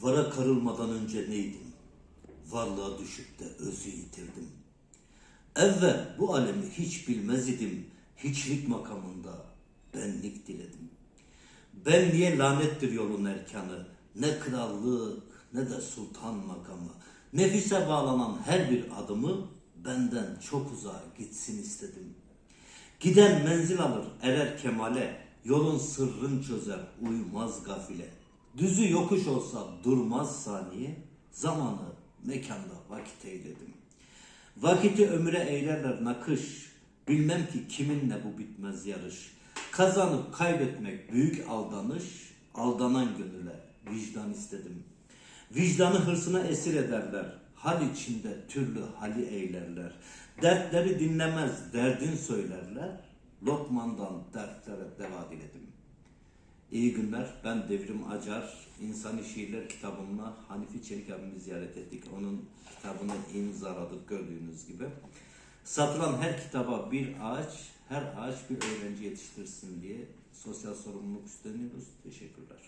Vara karılmadan önce neydim? Varlığa düşüp de özü yitirdim. Evvel bu alemi hiç bilmez idim. Hiçlik makamında benlik diledim. Benliğe lanettir yolun erkanı. Ne krallık ne de sultan makamı. Nefise bağlanan her bir adımı benden çok uzağa gitsin istedim. Giden menzil alır erer kemale. Yolun sırrın çözer uymaz gafile. Düzü yokuş olsa durmaz saniye. Zamanı mekanda vakit eyledim. Vakiti ömüre eylerler nakış. Bilmem ki kiminle bu bitmez yarış. Kazanıp kaybetmek büyük aldanış. Aldanan gönüle vicdan istedim. Vicdanı hırsına esir ederler. Hal içinde türlü hali eylerler. Dertleri dinlemez, derdin söylerler. Lokmandan dertlere deva diledim. İyi günler. Ben Devrim Acar. İnsani Şiirler kitabımla Hanifi Çelik abimi ziyaret ettik. Onun kitabını imzaladık gördüğünüz gibi. Satılan her kitaba bir ağaç, her ağaç bir öğrenci yetiştirsin diye sosyal sorumluluk üstleniyoruz. Teşekkürler.